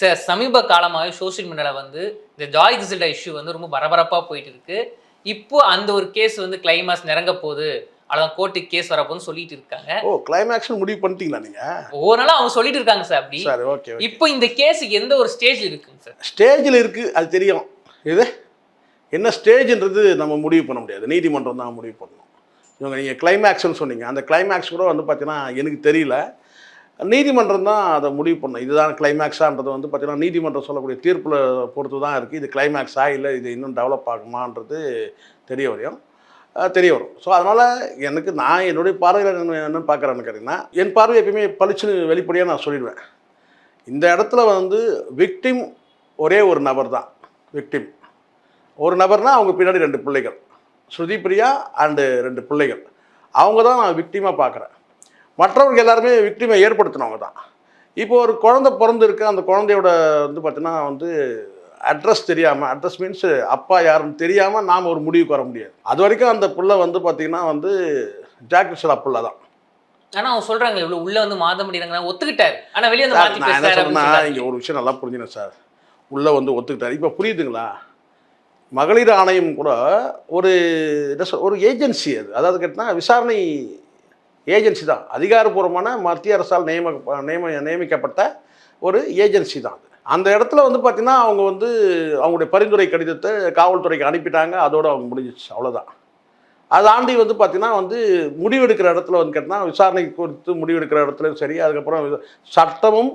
ச- சமீப காலமாகவே சோஷியல் மீடியாவில் வந்து இந்த ஜாய் கிசில்டா இஷ்யூ வந்து ரொம்ப பரபரப்பாக போயிட்டு இருக்கு. இப்போ அந்த ஒரு கேஸ் வந்து கிளைமாஸ் நிறங்க போகுது. அதான் கோர்ட்டுக்கு கேஸ் வரப்போகுதுன்னு சொல்லிட்டு இருக்காங்க. ஓ கிளைமேக்ஸ் முடிவு பண்ணிட்டீங்களா நீங்க? ஒவ்வொரு நாளும் அவங்க சொல்லிட்டு இருக்காங்க சார் அப்படி. சரி ஓகே இப்போ இந்த கேஸ் எந்த ஒரு ஸ்டேஜ்ல இருக்குங்க சார்? ஸ்டேஜில் இருக்குது அது தெரியும். இது? என்ன ஸ்டேஜ்ன்றது நம்ம முடிவு பண்ண முடியாது. நீதிமன்றம் தான் முடிவு பண்ணணும். இவங்க நீங்கள் கிளைமேக்ஸ்னு சொன்னீங்க. அந்த கிளைமேக்ஸ் கூட வந்து பார்த்தீங்கன்னா எனக்கு தெரியல. நீதிமன்றம் தான் அதை முடிவு பண்ணும் இதுதான் கிளைமேக்ஸான்றது வந்து பார்த்திங்கன்னா நீதிமன்றம் சொல்லக்கூடிய தீர்ப்பில் பொறுத்து தான் இருக்குது இது கிளைமேக்ஸா இல்லை இது இன்னும் டெவலப் ஆகுமான்றது தெரிய வரையும் தெரிய வரும். ஸோ அதனால் எனக்கு நான் என்னுடைய பார்வையில் என்னென்னு பார்க்குறேன்னு கேட்டிங்கன்னா என் பார்வை எப்பயுமே பளிச்சுன்னு வெளிப்படையாக நான் சொல்லிடுவேன். இந்த இடத்துல வந்து விக்டிம் ஒரே ஒரு நபர் தான். விக்டிம் ஒரு நபர்னால் அவங்க பின்னாடி ரெண்டு பிள்ளைகள். ஸ்ருதி பிரியா அண்டு ரெண்டு பிள்ளைகள். அவங்க தான் நான் விக்டிமாக பார்க்குறேன். மற்றவர்கள் எல்லாருமே விக்டிமை ஏற்படுத்தினவங்க தான். இப்போ ஒரு குழந்தை பிறந்திருக்கு அந்த குழந்தையோட வந்து பார்த்தீங்கன்னா வந்து அட்ரஸ் தெரியாமல் அட்ரஸ் மீன்ஸ் அப்பா யாருன்னு தெரியாமல் நாம் ஒரு முடிவுக்கு வர முடியாது. அது வரைக்கும் அந்த புள்ள வந்து பார்த்திங்கன்னா வந்து ஜாக்கிரஷலா புள்ள தான். ஆனா அவங்க சொல்றாங்க இவ்வளவு உள்ள வந்து மாத முடியறாங்க ஒத்துக்கிட்டாரு. ஆனா வெளியே வந்து நான் என்ன சொல்றாங்க. இங்கே ஒரு விஷயம் நல்லா புரிஞ்சுனேன் சார். உள்ளே வந்து ஒத்துக்கிட்டாரு. இப்போ புரியுதுங்களா? மகளிர் ஆணையம் கூட ஒரு ஒரு ஏஜென்சி அது. அதாவது கேட்டால் விசாரணை ஏஜென்சி தான். அதிகாரப்பூர்வமான மத்திய அரசால் நியம நியம நியமிக்கப்பட்ட ஒரு ஏஜென்சி தான் அது. அந்த இடத்துல வந்து பார்த்திங்கன்னா அவங்க வந்து அவங்களுடைய பரிந்துரை கடிதத்தை காவல்துறைக்கு அனுப்பிட்டாங்க. அதோடு அவங்க முடிஞ்சிச்சு அவ்வளோதான் அதை ஆண்டி வந்து பார்த்திங்கன்னா வந்து முடிவெடுக்கிற இடத்துல வந்து கேட்டால் விசாரணை குறித்து முடிவெடுக்கிற இடத்துலையும் சரி அதுக்கப்புறம் சட்டமும்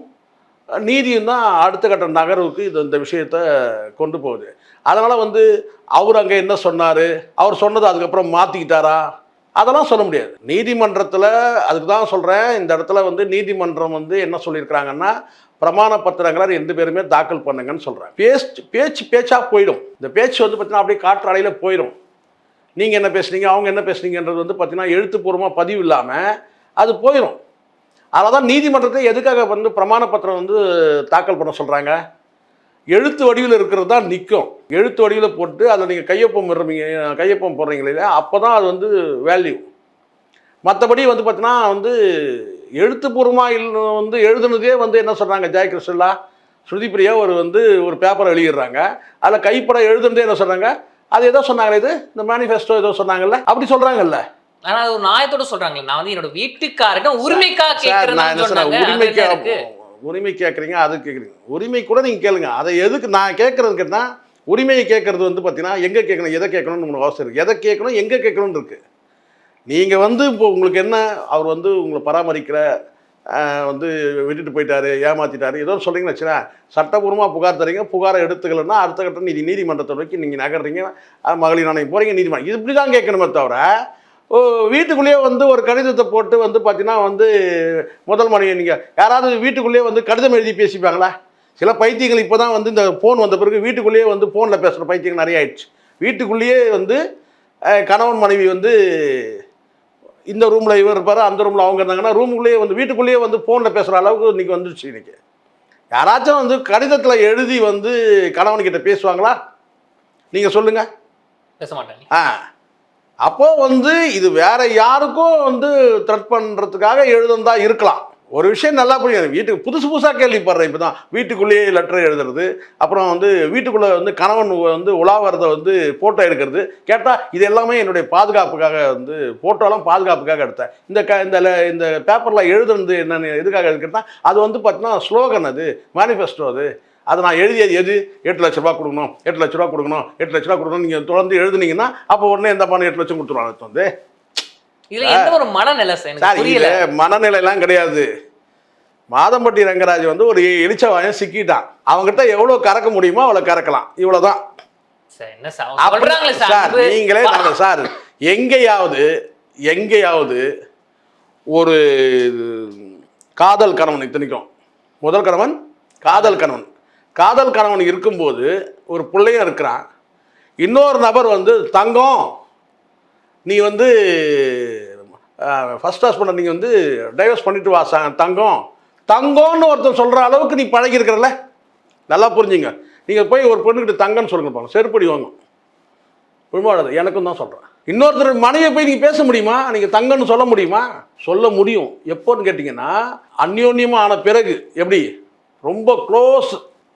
நீதியும் தான் அடுத்த கட்ட நகர்வுக்கு இது இந்த விஷயத்தை கொண்டு போகுது. அதனால் வந்து அவர் அங்கே என்ன சொன்னார்? அவர் சொன்னது அதுக்கப்புறம் மாற்றிக்கிட்டாரா அதெல்லாம் சொல்ல முடியாது. நீதிமன்றத்தில் அதுக்கு தான் சொல்கிறேன் இந்த இடத்துல வந்து நீதிமன்றம் வந்து என்ன சொல்லியிருக்கிறாங்கன்னா பிரமாண பத்திரங்களை ரெண்டு பேருமே தாக்கல் பண்ணுங்கன்னு சொல்கிறேன் பேச்சு பேச்சு பேச்சாக போயிடும். இந்த பேச்சு வந்து பார்த்தீங்கன்னா அப்படியே காற்றாலையில் போயிடும் நீங்கள் என்ன பேசுனீங்க அவங்க என்ன பேசுனீங்கன்றது வந்து பார்த்தீங்கன்னா எழுத்துப்பூர்வமாக பதிவு இல்லாமல் அது போயிடும் அதனால தான் நீதிமன்றத்தை எதுக்காக வந்து பிரமாண பத்திரம் வந்து தாக்கல் பண்ண சொல்கிறாங்க எழுத்து வடிவில் இருக்கிறது தான் நிற்கும் எழுத்து வடிவில் போட்டு அதில் நீங்கள் கையொப்பம் விடுறீங்க கையொப்பம் போடுறீங்களே இல்லையா? அப்போ தான் அது வந்து வேல்யூ மற்றபடி வந்து பார்த்தீங்கன்னா வந்து எழுத்துப்பூர்வமாக இல்லை வந்து எழுதுனதே வந்து என்ன சொல்கிறாங்க ஜெய கிருஷ்ணலா ஸ்ருதி பிரியா ஒரு வந்து ஒரு பேப்பர் எழுதிடுறாங்க. அதில் கைப்பட எழுதுனதே என்ன சொல்கிறாங்க அது ஏதோ சொன்னாங்களே இது? இந்த மேனிஃபெஸ்டோ ஏதோ சொன்னாங்கல்ல? அப்படி சொல்கிறாங்கல்ல ஆனா அது ஒரு நியாயத்தோட சொல்றாங்க நான் வந்து என்னோட வீட்டுக்காரங்க உரிமைக்காக சார் நான் உரிமை கேட்குறீங்க அது கேட்குறீங்க. உரிமை கூட நீங்கள் கேளுங்க. அதை எதுக்கு நான் கேட்குறது கேட்டால் உரிமையை கேட்குறது வந்து பார்த்தீங்கன்னா எங்கே கேட்கணும் எதை கேட்கணும்னு உங்களுக்கு அவசியம் இருக்குது எதை கேட்கணும் எங்கே கேட்கணும்னு இருக்குது நீங்கள் வந்து இப்போ உங்களுக்கு என்ன அவர் வந்து உங்களை பராமரிக்கிற வந்து விட்டுட்டு போயிட்டாரு ஏமாத்திட்டாரு ஏதோ சொல்கிறீங்கன்னு வச்சுனா சட்டபூர்வமாக புகார் தரீங்க புகாரை எடுத்துக்கலன்னா அடுத்த கட்ட நீதி நீதிமன்றத்தை நோக்கி நீங்கள் நகர்றீங்க மகளிர் ஆணையம் போகிறீங்க நீதிமன்றம். இது இப்படி தான் கேட்கணுமே தவிர வீட்டுக்குள்ளேயே வந்து ஒரு கடிதத்தை போட்டு வந்து பார்த்தீங்கன்னா வந்து முதல் மனைவி நீங்கள் யாராவது வீட்டுக்குள்ளேயே வந்து கடிதம் எழுதி பேசிப்பாங்களா? சில பைத்தியங்கள் இப்போ தான் வந்து இந்த ஃபோன் வந்த பிறகு வீட்டுக்குள்ளேயே வந்து ஃபோனில் பேசுகிற பைத்தியங்கள் நிறைய ஆயிடுச்சு. வீட்டுக்குள்ளேயே வந்து கணவன் மனைவி வந்து இந்த ரூமில் இவர் இருப்பார் அந்த ரூமில் அவங்க இருந்தாங்கன்னா ரூமுக்குள்ளேயே வந்து வீட்டுக்குள்ளேயே வந்து ஃபோனில் பேசுகிற அளவுக்கு இன்றைக்கி வந்துருச்சு இன்றைக்கி யாராச்சும் வந்து கடிதத்தில் எழுதி வந்து கணவன்கிட்ட பேசுவாங்களா? நீங்கள் சொல்லுங்கள் பேச மாட்டாங்க ஆ. அப்போ வந்து இது வேற யாருக்கும் வந்து த்ரெட் பண்ணுறதுக்காக எழுதுந்தா இருக்கலாம். ஒரு விஷயம் நல்லா புரியும் வீட்டுக்கு புதுசு புதுசாக கேள்விப்படுறேன் இப்போ தான் வீட்டுக்குள்ளேயே லெட்டர் எழுதுறது அப்புறம் வந்து வீட்டுக்குள்ளே வந்து கணவன் வந்து உலாவறதை வந்து ஃபோட்டோ எடுக்கிறது. கேட்டால் இது எல்லாமே என்னுடைய பாதுகாப்புக்காக வந்து ஃபோட்டோலாம் பாதுகாப்புக்காக எடுத்தேன். இந்த க இந்த இந்த பேப்பரில் எழுதுறது என்னென்னு எதுக்காக எடுக்கிறதா அது வந்து பார்த்தீங்கன்னா ஸ்லோகன் அது மேனிஃபெஸ்டோ அது. அதை நான் எழுதியது எது? எட்டு லட்ச ரூபா கொடுக்கணும் எட்டு லட்ச ரூபா கொடுக்கணும் எட்டு லட்ச ரூபா கொடுக்கணும் நீங்கள் தொடர்ந்து எழுதுனீங்கன்னா அப்போ உடனே எந்த பண்ண எட்டு லட்சம் கொடுத்துருவாங்க வந்து? ஒரு மனநிலை சார்? இது மனநிலைலாம் கிடையாது. மாதம்பட்டி ரங்கராஜ் வந்து ஒரு எலிச்சவாயம் சிக்கிட்டான். அவங்ககிட்ட எவ்வளோ கறக்க முடியுமோ அவ்வளோ கறக்கலாம். இவ்வளோதான் சார். நீங்களே நல்ல சார் எங்கேயாவது எங்கேயாவது ஒரு காதல் கணவன் இத்தனைக்கும். முதல் கணவன் காதல் கணவன். காதல் கணவன் இருக்கும்போது ஒரு பிள்ளையும் இருக்கிறான். இன்னொரு நபர் வந்து தங்கம் நீ வந்து ஃபர்ஸ்ட் ஹஸ்பண்டை நீங்கள் வந்து டைவர்ஸ் பண்ணிட்டு வா தங்கம். தங்கம்னு ஒருத்தன் சொல்கிற அளவுக்கு நீ பழகிருக்கிறல்ல நல்லா புரிஞ்சுங்க. நீங்கள் போய் ஒரு பொண்ணுக்கிட்ட தங்கன்னு சொல்லுங்க பாருங்க. செருப்படி வாங்கும் உண்மையானது எனக்கும் தான் சொல்கிறேன் இன்னொருத்தர் மனைவியை போய் நீங்கள் பேச முடியுமா? நீங்கள் தங்கன்னு சொல்ல முடியுமா? சொல்ல முடியும். எப்போன்னு கேட்டிங்கன்னா அந்யோன்யமாக ஆன பிறகு எப்படி? ரொம்ப க்ளோஸ்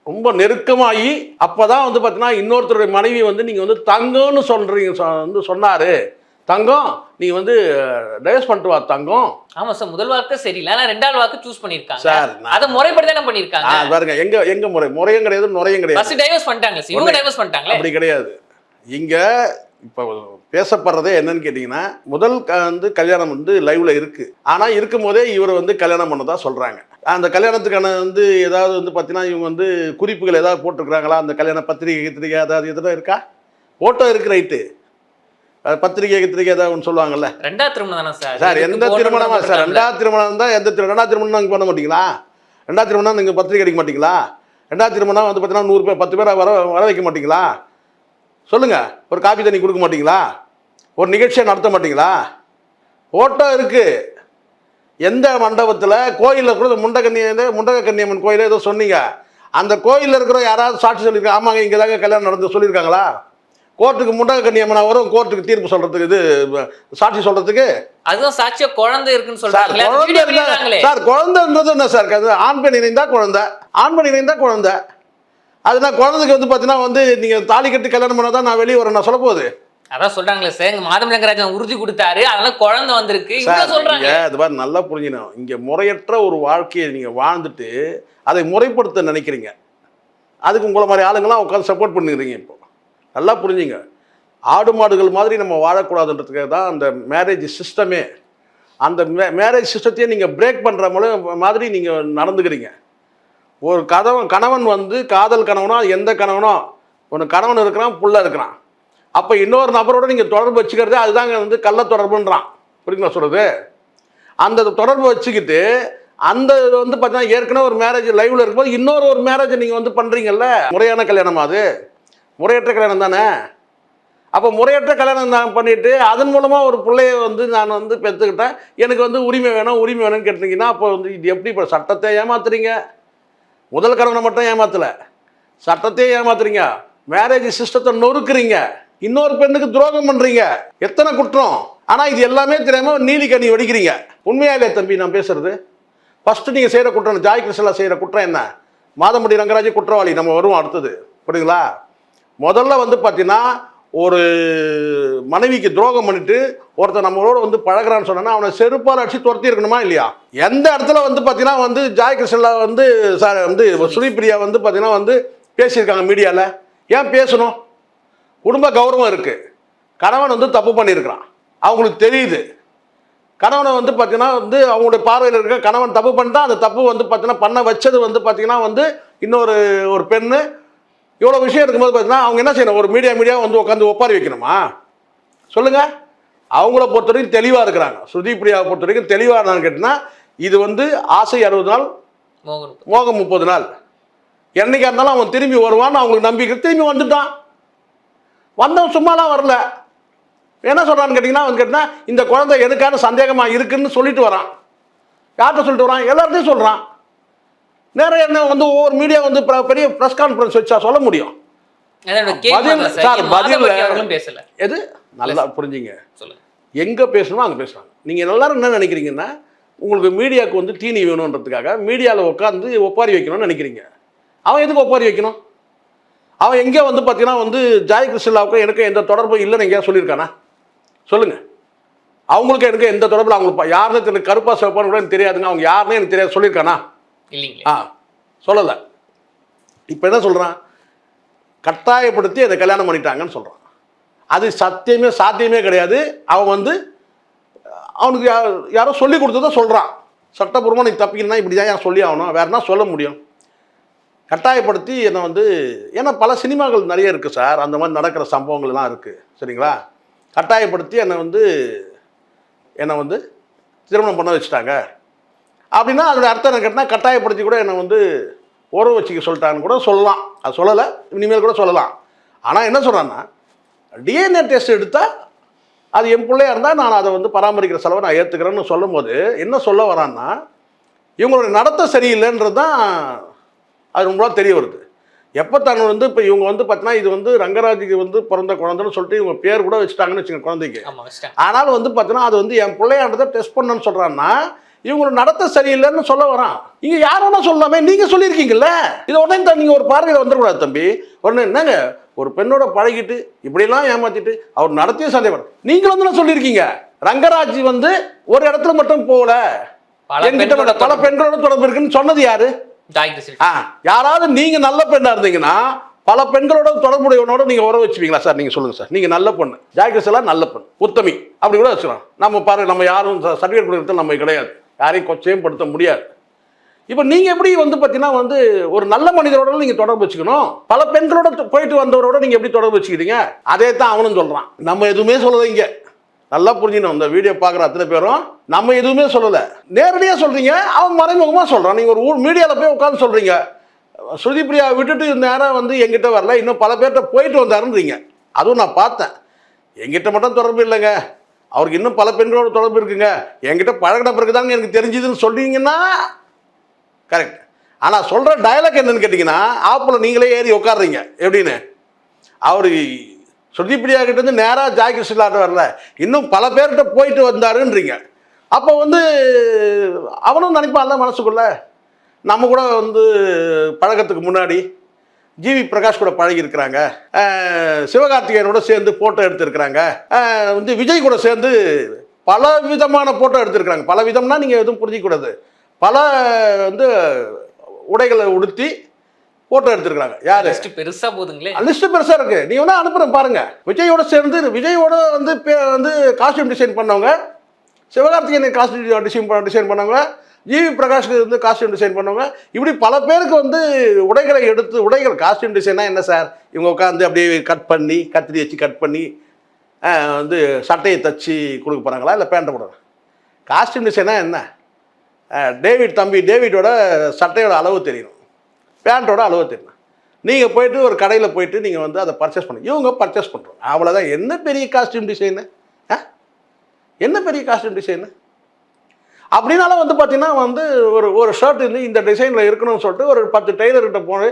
ரொம்ப நெருக்கமாகி அப்பதான் வந்து பார்த்தீங்கன்னா இன்னொருத்தருடைய மனைவி வந்து நீங்கள் வந்து தங்கம்னு சொல்றீங்க சொ- வந்து சொன்னாரு. தங்கம் நீ வந்து டைவர்ஸ் பண்ணிட்டு வா தங்கம். ஆமா சார் முதல் வாக்கு சரியில்லை. ஆனா ரெண்டாவது வாக்கு சூஸ் பண்ணிருக்காங்க சார் அதை முறைப்படி தானே பண்ணிருக்காங்க பாருங்க எங்க எங்க முறை? முறையும் கிடையாது நுறையும் கிடையாது. ஃபர்ஸ்ட் டைவர்ஸ் பண்ணிட்டாங்க சார். இவங்க டைவர்ஸ் பண்ணிட்டாங்களே? அப்படி கிடையாது. இங்க இப்போ பேசப்படுறதே என்னன்னு கேட்டிங்கன்னா முதல் க- வந்து கல்யாணம் வந்து லைவ்ல இருக்கு. ஆனா இருக்கும்போதே இவரை வந்து கல்யாணம் பண்ணதா சொல்றாங்க. அந்த கல்யாணத்துக்கான வந்து ஏதாவது வந்து பார்த்தீங்கன்னா இவங்க வந்து குறிப்புகள் ஏதாவது போட்டிருக்கிறாங்களா? அந்த கல்யாண பத்திரிகை கித்திரிகை ஏதாவது எதுவும் இருக்கா? போட்டோ இருக்கு ரைட்டு பத்திரிகை கித்திரிகை ஏதாவது ஒன்று சொல்லுவாங்கல்ல. ரெண்டாவது திருமணம் தானே சார்? சார் எந்த திருமணமா சார். ரெண்டாவது திருமணம் தான் எந்த திரு ரெண்டாவது திருமணம் நீங்கள் பண்ண மாட்டீங்களா? ரெண்டாவது திருமணம் நீங்கள் பத்திரிக்கை அடிக்க மாட்டீங்களா? ரெண்டாவது திருமணம் வந்து பார்த்தீங்கன்னா நூறு பேர் பத்து பேரை வர வர வைக்க மாட்டீங்களா? சொல்லுங்க. ஒரு காபி தண்ணி கொடுக்க மாட்டீங்களா? ஒரு நிகழ்ச்சியை நடத்த மாட்டீங்களா? ஃபோட்டோ இருக்கு. எந்த மண்டபத்தில்? கோயிலில் கூட முண்டகன்னிய முண்டக கன்னியம்மன் கோயில் ஏதோ சொன்னீங்க. அந்த கோயிலில் இருக்கிற யாராவது சாட்சி சொல்லியிருக்காங்க ஆமாங்க இங்கே தாங்க கல்யாணம் நடந்து சொல்லியிருக்காங்களா? கோர்ட்டுக்கு முண்டக கன்னியம்மனா வரும் கோர்ட்டுக்கு தீர்ப்பு சொல்கிறதுக்கு இது சாட்சி சொல்கிறதுக்கு அதுவும் சாட்சியா குழந்தை இருக்குன்னு வெளியிடுறாங்களே. சார் குழந்தைன்றது என்ன சார்? அது ஆண் பெண் இணைந்தா குழந்தை. ஆண் பெண் இணைந்தா குழந்தை. அது நான் குழந்தைக்கு வந்து பார்த்தீங்கன்னா வந்து நீங்கள் தாலி கட்டி கல்யாணம் பண்ணால் தான் நான் வெளியே வரேன் நான் சொல்ல போகுது. அதான் சொல்றாங்களே சார் எங்க மாதம் ரங்கராஜன் உறுதி கொடுத்தாரு அதனால குழந்தை வந்திருக்கு. சொல்றாங்க. நீங்க இது மாதிரி நல்லா புரிஞ்சிடணும் இங்கே முறையற்ற ஒரு வாழ்க்கையை நீங்கள் வாழ்ந்துட்டு அதை முறைப்படுத்த நினைக்கிறீங்க. அதுக்கு உங்களை மாதிரி ஆளுங்களாம் உட்காந்து சப்போர்ட் பண்ணுறீங்க இப்போ. நல்லா புரிஞ்சுங்க. ஆடு மாடுகள் மாதிரி நம்ம வாழக்கூடாதுன்றதுக்காக தான் அந்த மேரேஜ் சிஸ்டமே அந்த மே மேரேஜ் சிஸ்டத்தையே நீங்கள் பிரேக் பண்ணுற மாதிரி நீங்கள் நடந்துக்கிறீங்க. ஒரு கதவன் கணவன் வந்து காதல் கணவனோ எந்த கணவனோ ஒன்று கணவன் இருக்கிறான் புள்ள இருக்கிறான். அப்போ இன்னொரு நபரோட நீங்கள் தொடர்பு வச்சுக்கிறது அதுதாங்க வந்து கள்ள தொடர்புன்றான். புரியுங்களா சொல்கிறது அந்த தொடர்பு வச்சுக்கிட்டு அந்த இது வந்து பார்த்தீங்கன்னா ஏற்கனவே ஒரு மேரேஜ் லைவில் இருக்கும்போது இன்னொரு ஒரு மேரேஜ் நீங்கள் வந்து பண்ணுறீங்கல்ல முறையான கல்யாணம் அது? முறையற்ற கல்யாணம் தானே? அப்போ முறையற்ற கல்யாணம் நான் பண்ணிவிட்டு அதன் மூலமாக ஒரு பிள்ளைய வந்து நான் வந்து பெற்றுக்கிட்டேன் எனக்கு வந்து உரிமை வேணும் உரிமை வேணும்னு கேட்டிங்கன்னா அப்போ வந்து இது எப்படி இப்போ சட்டத்தை ஏமாத்துறீங்க? முதல் கணவனை மட்டும் ஏமாத்தல. சட்டத்தையே ஏமாத்துறீங்க. மேரேஜ் சிஸ்டத்தை நொறுக்குறீங்க. இன்னொரு பெண்ணுக்கு துரோகம் பண்றீங்க. எத்தனை குற்றம்? ஆனா இது எல்லாமே தெரியாம நீலி கண்ணி வெடிக்கிறீங்க. உண்மையாலே தம்பி நான் பேசுறது? ஃபர்ஸ்ட் நீங்க செய்யற குற்றம் ஜாய் கிருஷ்ணலா செய்யற குற்றம் என்ன? மாதமுடி ரங்கராஜ் குற்றவாளி நம்ம வருவோம் அடுத்தது. புரியுங்களா முதல்ல வந்து பார்த்தீங்கன்னா ஒரு மனைவிக்கு துரோகம் பண்ணிட்டு ஒருத்தன் நம்மளோட வந்து பழகுறான்னு சொன்னா அவனை செருப்பால் அடிச்சு துரத்தி இருக்கணுமா இல்லையா? எந்த இடத்துல வந்து பார்த்தீங்கன்னா வந்து ஜாய் கிருஷ்ணலா வந்து சார் வந்து சுனிப்பிரியா வந்து பார்த்தீங்கன்னா வந்து பேசியிருக்காங்க மீடியாவில் ஏன் பேசணும்? குடும்ப கௌரவம் இருக்கு. கணவன் வந்து தப்பு பண்ணியிருக்கிறான் அவங்களுக்கு தெரியுது. கணவனை வந்து பார்த்தீங்கன்னா வந்து அவங்களுடைய பார்வையில் இருக்க கணவன் தப்பு பண்ணிட்டா அந்த தப்பு வந்து பார்த்தீங்கன்னா பண்ண வச்சது வந்து பார்த்தீங்கன்னா வந்து இன்னொரு ஒரு பெண்ணு. இவ்வளோ விஷயம் இருக்கும்போது பார்த்தீங்கன்னா அவங்க என்ன செய்யணும்? ஒரு மீடியா மீடியா வந்து உட்காந்து ஒப்பாரி வைக்கணுமா? சொல்லுங்க. அவங்கள பொறுத்த வரைக்கும் தெளிவாக இருக்கிறாங்க. ஸ்ருதி பிரியாவை பொறுத்த வரைக்கும் தெளிவாக இருந்தான்னு கேட்டிங்கன்னா இது வந்து ஆசை அறுபது நாள் மோகம் முப்பது நாள். என்னைக்கா இருந்தாலும் அவன் திரும்பி வருவான்னு அவங்களுக்கு நம்பிக்கை. திரும்பி வந்துட்டான். வந்தவன் சும்மாலாம் வரல. என்ன சொல்கிறான்னு கேட்டிங்கன்னா வந்து கேட்டிங்கன்னா இந்த குழந்தை எனக்கான சந்தேகமாக இருக்குன்னு சொல்லிட்டு வரான். யார்கிட்ட சொல்லிட்டு வரான்? எல்லார்ட்டையும் சொல்கிறான் நேரம் என்ன வந்து ஒவ்வொரு மீடியா வந்து பெரிய ப்ரெஸ் கான்ஃபரன்ஸ் வச்சா சொல்ல முடியும். பதில் சார், அவர்களும் பேசல. எது? நல்லா புரிஞ்சுங்க. சொல்லுங்க. எங்கே பேசணுமோ அங்கே பேசுகிறாங்க நீங்கள் எல்லாரும் என்ன நினைக்கிறீங்கன்னா உங்களுக்கு மீடியாவுக்கு வந்து தீனி வேணுன்றதுக்காக மீடியாவில் உட்காந்து ஒப்பாரி வைக்கணும்னு நினைக்கிறீங்க. அவன் எதுக்கு ஒப்பாரி வைக்கணும்? அவன் எங்கே வந்து பார்த்தீங்கன்னா வந்து ஜாய் கிருஷ்ணலாவுக்கும் எனக்கு எந்த தொடர்பும் இல்லைன்னு எங்கேயா சொல்லியிருக்கானா? சொல்லுங்கள் அவங்களுக்கு எனக்கு எந்த தொடர்பில் அவங்களுக்கு யாருன்னு எனக்கு கருப்பா சிவப்பான்னு கூட எனக்கு தெரியாதுங்க. அவங்க யாருன்னு எனக்கு தெரியாது. சொல்லியிருக்கானா? இல்லைங்களே. ஆ சொல்லலை. இப்போ என்ன சொல்கிறான் கட்டாயப்படுத்தி அதை கல்யாணம் பண்ணிட்டாங்கன்னு சொல்கிறான் அது சத்தியமே சாத்தியமே கிடையாது. அவன் வந்து அவனுக்கு யாரோ சொல்லி கொடுத்ததை சொல்கிறான் சட்டப்பூர்வமாக நீ தப்பிக்கணும்னா இப்படி தான் ஏன் சொல்லி ஆகணும்? வேற என்ன சொல்ல முடியும்? கட்டாயப்படுத்தி என்னை வந்து ஏன்னா பல சினிமாக்கள் நிறைய இருக்குது சார். அந்த மாதிரி நடக்கிற சம்பவங்கள்லாம் இருக்குது சரிங்களா? கட்டாயப்படுத்தி என்னை வந்து என்னை வந்து திருமணம் பண்ண வச்சுட்டாங்க. அப்படின்னா அதோட அர்த்தம் என்ன கேட்டால் கட்டாயப்படுத்தி கூட என்னை வந்து உறவு வச்சுக்க சொல்லிட்டான்னு கூட சொல்லலாம். அது சொல்லலை இனிமேல் கூட சொல்லலாம். ஆனால் என்ன சொல்கிறான்னா டிஎன்ஏ டெஸ்ட் எடுத்தால் அது என் பிள்ளையா இருந்தால் நான் அதை வந்து பராமரிக்கிற செலவை நான் ஏற்றுக்கிறேன்னு சொல்லும்போது என்ன சொல்ல வரான்னா இவங்களுடைய நடத்த சரியில்லைன்றது தான் அது ரொம்ப தெரிய வருது. எப்போ தான் வந்து இப்போ இவங்க வந்து பார்த்தீங்கன்னா இது வந்து ரங்கராஜுக்கு வந்து பிறந்த குழந்தைன்னு சொல்லிட்டு இவங்க பேர் கூட வச்சுட்டாங்கன்னு வச்சுக்கோங்க குழந்தைக்கு. ஆனாலும் வந்து பார்த்தீங்கன்னா அது வந்து என் பிள்ளையாண்டதை டெஸ்ட் பண்ணணும்னு சொல்கிறான்னா இவங்களோட நடத்த சரியில்லைன்னு சொல்ல வரான். இங்க யார் வேணா சொல்லலாமே நீங்க சொல்லியிருக்கீங்கல்ல? இது உடனே தான் நீங்க ஒரு பார்வையில் வந்துடக்கூடாது தம்பி. உடனே என்னங்க ஒரு பெண்ணோட பழகிட்டு இப்படியெல்லாம் ஏமாத்திட்டு அவர் நடத்திய சந்தேகம் நீங்களும் வந்து சொல்லியிருக்கீங்க. ரங்கராஜ் வந்து ஒரு இடத்துல மட்டும் போகல. பல என்கிட்ட பெண்களோட பல பெண்களோட தொடர்பு இருக்குன்னு சொன்னது யாரு? ஆ யாராவது நீங்க நல்ல பெண்ணா இருந்தீங்கன்னா பல பெண்களோட தொடர்புடையவனோட நீங்க உறவு வச்சுப்பீங்களா? சார் நீங்க சொல்லுங்க சார். நீங்க நல்ல பொண்ணு. ஜாய்கிரஸ் நல்ல பெண் உத்தமி. அப்படி கூட வச்சுக்கலாம். நம்ம பாருங்க நம்ம யாரும் சர்டிஃபிகேட் கொடுக்கறது நம்ம கிடையாது. யாரையும் கொச்சையும் படுத்த முடியாது. இப்போ நீங்க எப்படி வந்து பார்த்தீங்கன்னா வந்து ஒரு நல்ல மனிதரோட நீங்க தொடர்பு வச்சுக்கணும். பல பெண்களோட போயிட்டு வந்தவரோட நீங்க எப்படி தொடர்பு வச்சுக்கிறீங்க? அதே தான் அவனும் சொல்றான். நம்ம எதுவுமே சொல்லலை இங்கே. நல்லா புரிஞ்சுக்கணும். இந்த வீடியோ பார்க்குற அத்தனை பேரும் நம்ம எதுவுமே சொல்லலை. நேரடியாக சொல்கிறீங்க அவன் மறைமுகமாக சொல்கிறான் நீங்கள் ஒரு ஊர் மீடியாவில் போய் உட்காந்து சொல்கிறீங்க ஸ்ருதிப்ரியா விட்டுட்டு நேரம் வந்து எங்கிட்ட வரல. இன்னும் பல பேர்கிட்ட போயிட்டு வந்தாருன்றீங்க. அதுவும் நான் பார்த்தேன். எங்கிட்ட மட்டும் தொடர்பு இல்லைங்க. அவருக்கு இன்னும் பல பெண்களோட தொடர்பு இருக்குங்க. என்கிட்ட பழகின பிறகு தாங்க எனக்கு தெரிஞ்சுதுன்னு சொல்றீங்கன்னா கரெக்ட் ஆனால் சொல்கிற டயலாக் என்னன்னு கேட்டிங்கன்னா ஆப்பில் நீங்களே ஏறி உட்காடுறீங்க எப்படின்னு? அவர் ஸ்ருதி பிரியா கிட்ட இருந்து நேராக ஜாய் கிருஷ்ணலாட்ட வரல. இன்னும் பல பேர்கிட்ட போயிட்டு வந்தாருன்றீங்க. அப்போ வந்து அவனும் நினைப்பான்ல மனசுக்குள்ள? நம்ம கூட வந்து பழக்கத்துக்கு முன்னாடி ஜிவி பிரகாஷ் கூட பழகியிருக்கிறாங்க சிவகார்த்திகேயனோட சேர்ந்து ஃபோட்டோ எடுத்திருக்கிறாங்க. வந்து விஜய் கூட சேர்ந்து பல விதமான ஃபோட்டோ எடுத்திருக்கிறாங்க. பல விதம்னா நீங்கள் எதுவும் புரிஞ்சிக்கூடாது பல வந்து உடைகளை உடுத்தி ஃபோட்டோ எடுத்திருக்கிறாங்க. யார்? லிஸ்ட் பெருசா போதுங்களே. லிஸ்ட் பெருசாக இருக்கு. நீ வேணா அனுப்புகிறேன் பாருங்க. விஜயோட சேர்ந்து விஜயோட வந்து வந்து காஸ்டியூம் டிசைன் பண்ணவங்க சிவகார்த்திகேயன் காஸ்டியூம் டிசைன் டிசைன் பண்ணவங்க ஜிவி பிரகாஷ்க்கு வந்து காஸ்டியூம் டிசைன் பண்ணவங்க இப்படி பல பேருக்கு வந்து உடைகளை எடுத்து உடைகள் காஸ்டியூம் டிசைனா என்ன சார்? இவங்க உட்காந்து அப்படியே கட் பண்ணி கத்திரி வச்சு கட் பண்ணி வந்து சட்டையை தச்சு கொடுக்க போகிறாங்களா இல்லை பேண்ட்டை போடுறாங்க காஸ்டியூம் டிசைனா என்ன? டேவிட் தம்பி டேவிடோட சட்டையோட அளவு தெரியணும் பேண்ட்டோட அளவு தெரியணும் நீங்கள் போயிட்டு ஒரு கடையில் போயிட்டு நீங்கள் வந்து அதை பர்ச்சேஸ் பண்ணி. இவங்க பர்ச்சேஸ் பண்ணுறோம் அவ்வளோதான் என்ன பெரிய காஸ்டியூம் டிசைனு ஆ? என்ன பெரிய காஸ்டியூம் டிசைனு அப்படின்னாலும் வந்து பார்த்தீங்கன்னா வந்து ஒரு ஒரு ஷர்ட் வந்து இந்த டிசைனில் இருக்கணும்னு சொல்லிட்டு ஒரு பத்து டெய்லர்கிட்ட போய்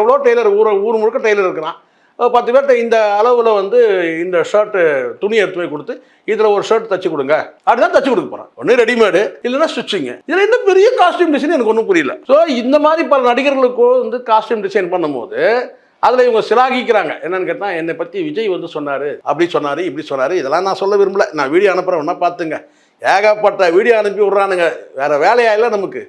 எவ்வளோ டெய்லர் ஊர் ஊர் முழுக்க டெய்லர் இருக்கிறான். பத்து பேர்கிட்ட இந்த அளவில் வந்து இந்த ஷர்ட்டு துணி எடுத்து போய் கொடுத்து இதில் ஒரு ஷர்ட் தச்சு கொடுங்க. அப்படிதான் தச்சு கொடுக்க போகிறேன் ஒன்று ரெடிமேடு இல்லைன்னா ஸ்டிச்சிங்கு இதில் என்ன பெரிய காஸ்டியூம் டிசைன் எனக்கு ஒன்றும் புரியல. ஸோ இந்த மாதிரி பல நடிகர்களுக்கும் வந்து காஸ்டியூம் டிசைன் பண்ணும்போது அதில் இவங்க சிலாகிக்கிறாங்க. என்னன்னு கேட்டால் என்னை பற்றி விஜய் வந்து சொன்னார். அப்படி சொன்னார் இப்படி சொன்னார். இதெல்லாம் நான் சொல்ல விரும்பல. நான் வீடியோ அனுப்புகிறேன் ஒன்றா பார்த்துங்க. ஏகப்பட்ட வீடியோ அனுப்பி விட்றானுங்க. வேறு வேலையா இல்லை நமக்கு.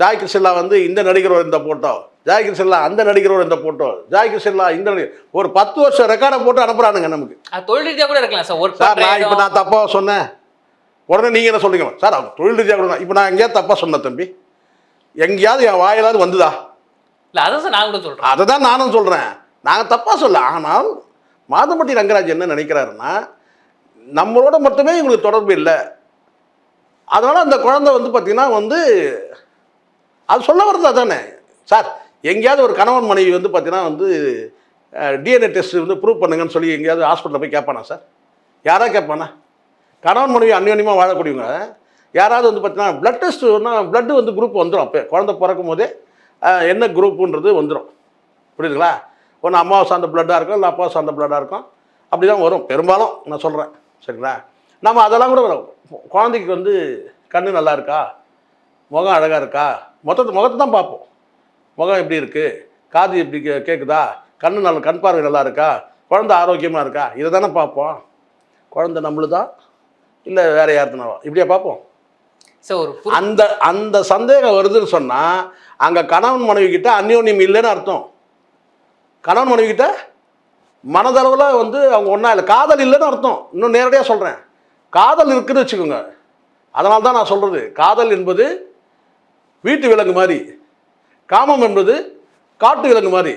ஜாய் கிருஷ்ணா வந்து இந்த நடிகர் இந்த போட்டோ. ஜாய் கிருஷ்ணா அந்த நடிகரோட இந்த போட்டோ. ஜாய் கிருஷ்ணா இந்த நடிகர். ஒரு பத்து வருஷம் ரெக்கார்டை போட்டு அனுப்புறானுங்க நமக்கு. அது தொழில் ரீதியா கூட இருக்கலாம் சார். சார் நான் இப்போ நான் தப்பாக சொன்னேன். உடனே நீங்கள் என்ன சொல்றீங்க? சார் அவங்க தொழில் ரீதியாக கூட இப்போ நான் எங்கேயாவது தப்பாக சொன்னேன் தம்பி. எங்கேயாவது என் வாயிலாவது வந்துதா? இல்ல அதான் சார் நான் கூட சொல்றேன். அதை தான் நானும் சொல்கிறேன் நாங்கள் தப்பாக சொல்ல ஆனால் மாதம்பட்டி ரங்கராஜ் என்ன நினைக்கிறாருன்னா நம்மளோட மட்டுமே இவங்களுக்கு தொடர்பு இல்லை. அதனால் அந்த குழந்தை வந்து பார்த்திங்கன்னா வந்து அது சொல்ல வர்றது அதானே சார் எங்கேயாவது ஒரு கணவன் மனைவி வந்து பார்த்தீங்கன்னா வந்து டிஎன்ஏ டெஸ்ட் வந்து ப்ரூவ் பண்ணுங்கன்னு சொல்லி எங்கேயாவது ஹாஸ்பிட்டலில் போய் கேட்பானா சார்? யாராக கேட்பானா? கணவன் மனைவி அந்யோன்யமாக வாழக்கூடியவங்க யாராவது வந்து பார்த்தீங்கன்னா ப்ளட் டெஸ்ட்னா ப்ளட்டு வந்து குரூப் வந்துடும் அப்போ குழந்தை பிறக்கும் போதே என்ன குரூப்புன்றது வந்துடும் புரியுதுங்களா? ஒன்று அம்மாவை சார்ந்த பிளட்டாக இருக்கும் இல்லை அப்பாவை சார்ந்த பிளட்டாக இருக்கும். அப்படி தான் வரும். பெரும்பாலும் நான் சொல்கிறேன் சரிங்களா? நம்ம அதெல்லாம் கூட வரும். குழந்தைக்கு வந்து கண்ணு நல்லா இருக்கா? முகம் அழகாக இருக்கா? மொத்தத்தை முகத்தை தான் பார்ப்போம். முகம் எப்படி இருக்குது காது எப்படி கே கேட்குதா கண்ணு நல்ல கண் பார்வை நல்லா இருக்கா? குழந்தை ஆரோக்கியமாக இருக்கா? இதை தானே பார்ப்போம். குழந்தை நம்மளுதா? இல்லை வேற யாருக்குனாவா இப்படியா பார்ப்போம். சார் ஒரு அந்த அந்த சந்தேகம் வருதுன்னு சொன்னால் அங்கே கணவன் மனைவி கிட்ட அந்யோன்யம் இல்லைன்னு அர்த்தம். கணவன் மனைவி கிட்ட மனதளவில் வந்து அவங்க ஒன்றா இல்லை காதல் இல்லைன்னு அர்த்தம். இன்னும் நேரடியாக சொல்கிறேன் காதல் இருக்குன்னு வச்சுக்கோங்க. அதனால தான் நான் சொல்கிறது காதல் என்பது வீட்டு விலங்கு மாதிரி. காமம் என்பது காட்டு விலங்கு மாதிரி.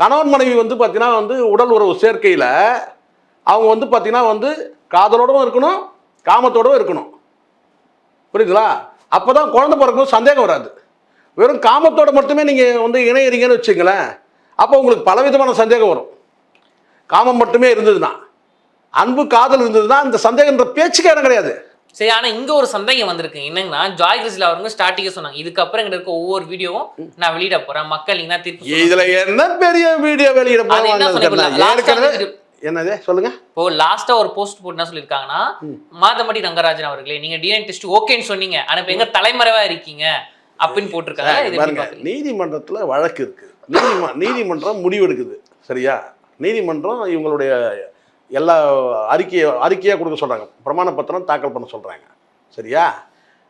கணவன் மனைவி வந்து பார்த்தீங்கன்னா வந்து உடல் உறவு சேர்க்கையில் அவங்க வந்து பார்த்தீங்கன்னா வந்து காதலோடவும் இருக்கணும் காமத்தோடவும் இருக்கணும். புரியுதுங்களா? அப்போ தான் குழந்தை பிறக்கும்போது சந்தேகம் வராது. வெறும் காமத்தோட மட்டுமே நீங்கள் வந்து இணையறீங்கன்னு வச்சுங்களேன் அப்போ உங்களுக்கு பலவிதமான சந்தேகம் வரும். காமம் மட்டுமே இருந்ததுன்னா அன்பு காதல் இருந்ததுன்னா இந்த சந்தேகன்ற பேச்சுக்கே இடம் கிடையாது. சரி ஆனா இங்க ஒரு சந்தேகம் வந்திருக்கு. என்னங்கன்னா ஜாய் கிறிஸ்ல அவங்க ஸ்டார்டிங்கே சொன்னாங்க. இதுக்கப்புறம் எங்க இருக்க ஒவ்வொரு வீடியோவும் நான் வெளியிட போறேன். மக்கள் நீங்க தீர்ப்பு. இதுல என்ன பெரிய வீடியோ வெளியிட வந்து என்னது? சொல்லுங்க. இப்போ லாஸ்டா ஒரு போஸ்ட் போட்டு என்ன சொல்லியிருக்காங்கன்னா மாதமடி ரங்கராஜன் அவர்களே நீங்க டிஎன்ஏ டெஸ்ட் ஓகேன்னு சொன்னீங்க. ஆனா இப்ப எங்க தலைமறைவா இருக்கீங்க? அப்படின்னு போட்டிருக்காங்க? நீதிமன்றத்துல வழக்கு இருக்கு. நீதிம நீதிமன்றம் முடிவெடுக்குது. சரியா? நீதிமன்றம் இவங்களுடைய எல்லா அறிக்கையை அறிக்கையாக கொடுக்க சொல்றாங்க. பிரமாண பத்திரம் தாக்கல் பண்ண சொல்றாங்க. சரியா?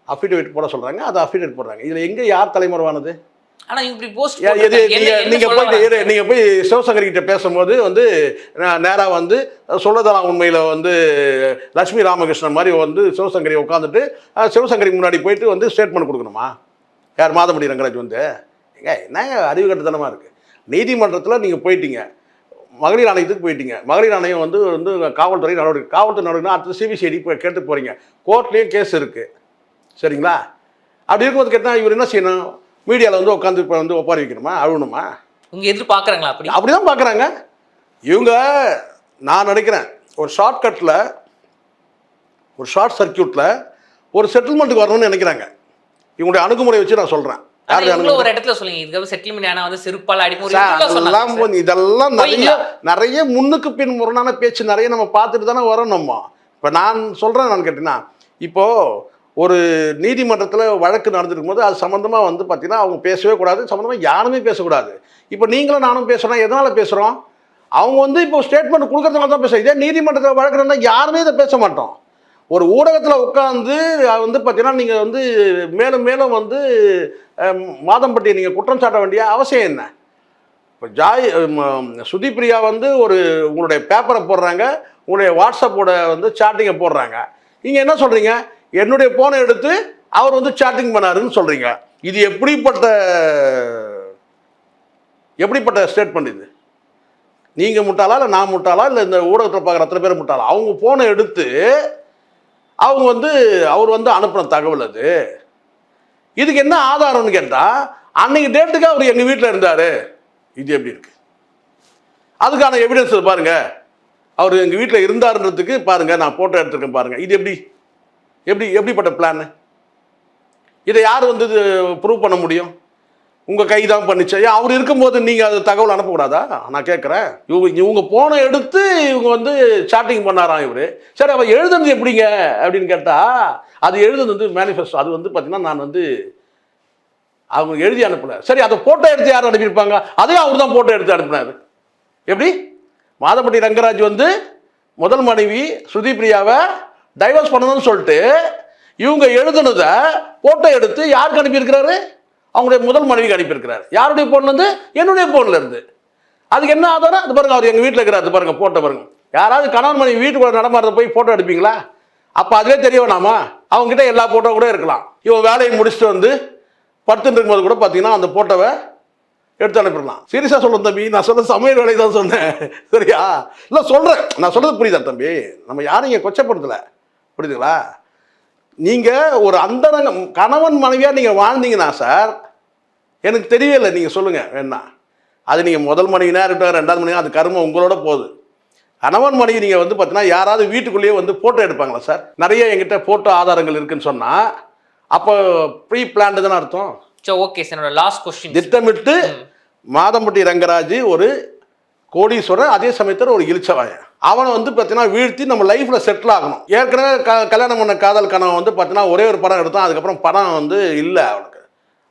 அஃபிடேவிட் போட சொல்றாங்க அது அஃபிடேவிட் போடுறாங்க. இதுல எங்க யார் தலைமறைவானது? ஆனா இவங்க இப்படி போஸ்ட் யா- எது நீங்க நீங்க போயிட்டு இரு, நீங்க போய் சிவசங்கரி கிட்ட பேசும்போது வந்து நே- நேரா வந்து சொல்லதெல்லாம் உண்மையில வந்து லட்சுமி ராமகிருஷ்ணன் மாதிரி வந்து சிவசங்கரி உட்காந்துட்டு அஹ், சிவசங்கரி முன்னாடி போயிட்டு வந்து ஸ்டேட்மெண்ட் கொடுக்கணுமா? யார் மாதமடி ரங்கராஜ் வந்து? ஏங்க என்னங்க அறிவு கட்டுத்தனமா இருக்கு? நீதிமன்றத்தில் நீங்க போயிட்டீங்க. மகளிர் ஆணையத்துக்கு போயிட்டீங்க. மகளிர் ஆணையம் வந்து வந்து காவல்துறை நடவடிக்கை காவல்துறை நடவடிக்கை அடுத்து சிபிசிஐடி போய் கேட்டு போறீங்க. கோர்ட்லேயும் கேஸ் இருக்கு. சரிங்களா? அப்படி இருக்கும்போது கேட்டால் இவர் என்ன செய்யணும்? மீடியாவில் வந்து உட்காந்து இப்போ வந்து ஒப்பாரி வைக்கணுமா? அழுகணுமா உங்க எதிர்பார்க்கறாங்களா அப்படி? அப்படிதான் பார்க்குறாங்க இவங்க நான் நினைக்கிறேன் ஒரு ஷார்ட்கட்டில் ஒரு ஷார்ட் சர்க்கியூட்டில் ஒரு செட்டில்மெண்ட்டுக்கு வரணும்னு நினைக்கிறாங்க. இவங்களுடைய அணுகுமுறை வச்சு நான் சொல்கிறேன் ஒரு இடத்துல சொல்லுங்க. இதுக்கு செட்டில்மெண்ட் ஆனா வந்து செருப்பால். வந்து இதெல்லாம் நிறைய? நிறைய முன்னுக்கு பின் முரணான பேச்சு நிறைய நம்ம பார்த்துட்டு தானே வரோம் நம்ம இப்போ நான் சொல்கிறேன் நான் கேட்டீங்கன்னா இப்போ ஒரு நீதிமன்றத்தில் வழக்கு நடந்துருக்கும் போது அது சம்மந்தமாக வந்து பார்த்தீங்கன்னா அவங்க பேசவே கூடாது சம்மந்தமாக யாருமே பேசக்கூடாது. இப்போ நீங்களும் நானும் பேசுகிறோம் எதனால் பேசுகிறோம் அவங்க வந்து இப்போ ஸ்டேட்மெண்ட் கொடுக்கறதுனால தான் பேசுகிறோம் இதே நீதிமன்றத்தில் வழக்கு நடந்தா யாருமே இதை பேச மாட்டோம். ஒரு ஊடகத்தில் உட்காந்து வந்து பார்த்தீங்கன்னா நீங்கள் வந்து மேலும் மேலும் வந்து மாதம்பட்டி மாதம்பட்டியை நீங்கள் குற்றம் சாட்ட வேண்டிய அவசியம் என்ன? இப்போ ஜாய் சுதிப்பிரியா வந்து ஒரு உங்களுடைய பேப்பரை போடுறாங்க உங்களுடைய வாட்ஸ்அப்போட வந்து சாட்டிங்கை போடுறாங்க. நீங்கள் என்ன சொல்கிறீங்க என்னுடைய ஃபோனை எடுத்து அவர் வந்து சாட்டிங் பண்ணாருன்னு சொல்கிறீங்க இது எப்படிப்பட்ட எப்படிப்பட்ட ஸ்டேட்மெண்ட் இது? நீங்கள் முட்டாளா இல்லை நான் முட்டாளா இல்லை இந்த ஊடகத்தில் பார்க்குற அத்தனை பேர் முட்டாளா? அவங்க ஃபோனை எடுத்து அவங்க வந்து அவர் வந்து அனுப்பின தகவல் அது. இதுக்கு என்ன ஆதாரம்னு கேட்டால் அன்னைக்கு டேட்டுக்கு அவர் எங்கள் வீட்டில் இருந்தார். இது எப்படி இருக்கு? அதுக்கான எவிடன்ஸ் பாருங்க. அவர் எங்கள் வீட்டில் இருந்தாருன்றதுக்கு பாருங்க நான் ஃபோட்டோ எடுத்திருக்கேன் பாருங்க. இது எப்படி? எப்படி எப்படிப்பட்ட பிளான் இதை யார் வந்து ப்ரூவ் பண்ண முடியும்? உங்கள் கை தான் பண்ணிச்சு? ஏன் அவர் இருக்கும்போது நீங்கள் அது தகவல் அனுப்பக்கூடாதா? நான் கேட்குறேன் இவங்க இவங்க போனை எடுத்து இவங்க வந்து சாட்டிங் பண்ணாராம் இவர். சரி அவள் எழுதுனது எப்படிங்க? அப்படின்னு கேட்டால் அது எழுதுனது வந்து மேனிஃபெஸ்டோ அது வந்து பார்த்தீங்கன்னா நான் வந்து அவங்க எழுதி அனுப்பலை சரி அதை ஃபோட்டோ எடுத்து யார் அனுப்பியிருப்பாங்க? அதையும் அவர் தான் ஃபோட்டோ எடுத்து அனுப்பினார். எப்படி? மாதப்பட்டி ரங்கராஜ் வந்து முதல் மனைவி சுதீப்ரியாவை டைவர்ஸ் பண்ணணும்னு சொல்லிட்டு இவங்க எழுதுனதை ஃபோட்டோ எடுத்து யாருக்கு அனுப்பியிருக்கிறாரு? அவங்களுடைய முதல் மனைவிக்கு அனுப்பியிருக்கிறார். யாருடைய ஃபோன்ல வந்து என்னுடைய ஃபோன்ல இருந்து. அதுக்கு என்ன ஆதாரம்? அது பாருங்க அவர் எங்கள் வீட்டில் இருக்கிறாரு. அது பாருங்க ஃபோட்டோ பாருங்க. யாராவது கணவன் மனைவி வீட்டுக்குள்ள நடமாறத போய் ஃபோட்டோ எடுப்பீங்களா? அப்போ அதுவே தெரிய வேணாமா? அவங்ககிட்ட எல்லா ஃபோட்டோ கூட இருக்கலாம். இவன் வேலையை முடிச்சுட்டு வந்து படுத்துட்டு இருக்கும்போது கூட பார்த்தீங்கன்னா அந்த ஃபோட்டோவை எடுத்து அனுப்பிடலாம். சீரியஸாக சொல்லுங்க தம்பி. நான் சொல்ல சமையல் வேலை தான் சொன்னேன். சரியா? இல்லை சொல்கிறேன் நான் சொல்கிறது புரியுதா தம்பி? நம்ம யாரும் இங்கே கொச்சப்படுத்தலை. புரியுதுங்களா? நீங்கள் ஒரு அந்தரங்கம் கணவன் மனைவியாக நீங்கள் வாழ்ந்தீங்கன்னா சார் எனக்கு தெரியவே இல்லை. நீங்கள் சொல்லுங்கள் வேணா. அது நீங்கள் முதல் மனைவினா இருக்கட்டும் ரெண்டாவது மனைவி அது கருமம் உங்களோட போகுது. கணவன் மனைவி நீங்கள் வந்து பார்த்தீங்கன்னா யாராவது வீட்டுக்குள்ளேயே வந்து ஃபோட்டோ எடுப்பாங்களா சார்? நிறைய எங்கிட்ட ஃபோட்டோ ஆதாரங்கள் இருக்குன்னு சொன்னால் அப்போ ப்ரீ பிளான்டு தானே அர்த்தம்? சரி ஓகே சார் என்னோட லாஸ்ட் கொஸ்டின் திட்டமிட்டு மாதம்பட்டி ரங்கராஜ் ஒரு கோடீஸ்வரன் அதே சமயத்தில் ஒரு இழிச்சவாயன் அவனை வந்து பார்த்தீங்கன்னா வீழ்த்தி நம்ம லைஃப்பில் செட்டில் ஆகணும். ஏற்கனவே க கல்யாணம் பண்ண காதல் கணவன் வந்து பார்த்தீங்கன்னா ஒரே ஒரு படம் எடுத்தான் அதுக்கப்புறம் படம் வந்து இல்லை அவனுக்கு.